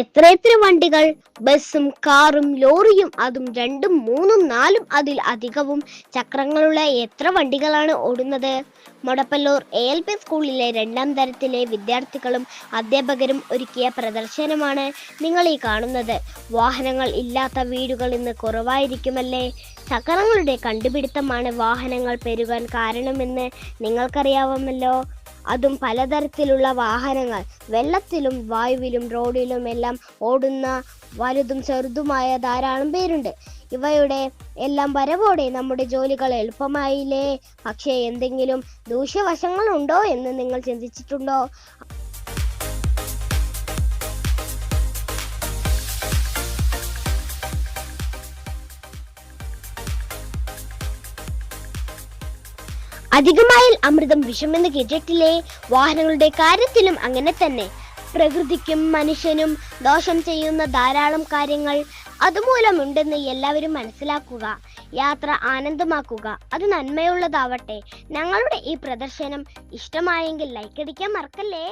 എത്രയെത്ര വണ്ടികൾ ബസ്സും കാറും ലോറിയും അതും രണ്ടും മൂന്നും നാലും അതിൽ അധികവും ചക്രങ്ങളുള്ള എത്ര വണ്ടികളാണ് ഓടുന്നത്? മൊടപ്പല്ലൂർ എ എൽ പി സ്കൂളിലെ രണ്ടാം തരത്തിലെ വിദ്യാർത്ഥികളും അധ്യാപകരും ഒരുക്കിയ പ്രദർശനമാണ് നിങ്ങൾ ഈ കാണുന്നത്. വാഹനങ്ങൾ ഇല്ലാത്ത വീടുകൾ ഇന്ന് കുറവായിരിക്കുമല്ലേ? ചക്രങ്ങളുടെ കണ്ടുപിടുത്തമാണ് വാഹനങ്ങൾ പെരുകാൻ കാരണമെന്ന് നിങ്ങൾക്കറിയാവുമല്ലോ. അതും പലതരത്തിലുള്ള വാഹനങ്ങൾ. വെള്ളത്തിലും വായുവിലും റോഡിലും എല്ലാം ഓടുന്ന വലുതും ചെറുതുമായ ധാരാളം പേരുണ്ട്. ഇവയുടെ എല്ലാം വരവോടെ നമ്മുടെ ജോലികൾ എളുപ്പമായില്ലേ? പക്ഷേ എന്തെങ്കിലും ദൂഷ്യവശങ്ങളുണ്ടോ എന്ന് നിങ്ങൾ ചിന്തിച്ചിട്ടുണ്ടോ? അധികമായാൽ അമൃതം വിഷമെന്ന് കേട്ടിട്ടില്ലേ? വാഹനങ്ങളുടെ കാര്യത്തിലും അങ്ങനെ തന്നെ. പ്രകൃതിക്കും മനുഷ്യനും ദോഷം ചെയ്യുന്ന ധാരാളം കാര്യങ്ങൾ അതുമൂലമുണ്ടെന്ന് എല്ലാവരും മനസ്സിലാക്കുക യാത്ര ആനന്ദമാക്കുക. അത് നന്മയുള്ളതാവട്ടെ. ഞങ്ങളുടെ ഈ പ്രദർശനം ഇഷ്ടമായെങ്കിൽ ലൈക്ക് അടിക്കാൻ മറക്കല്ലേ?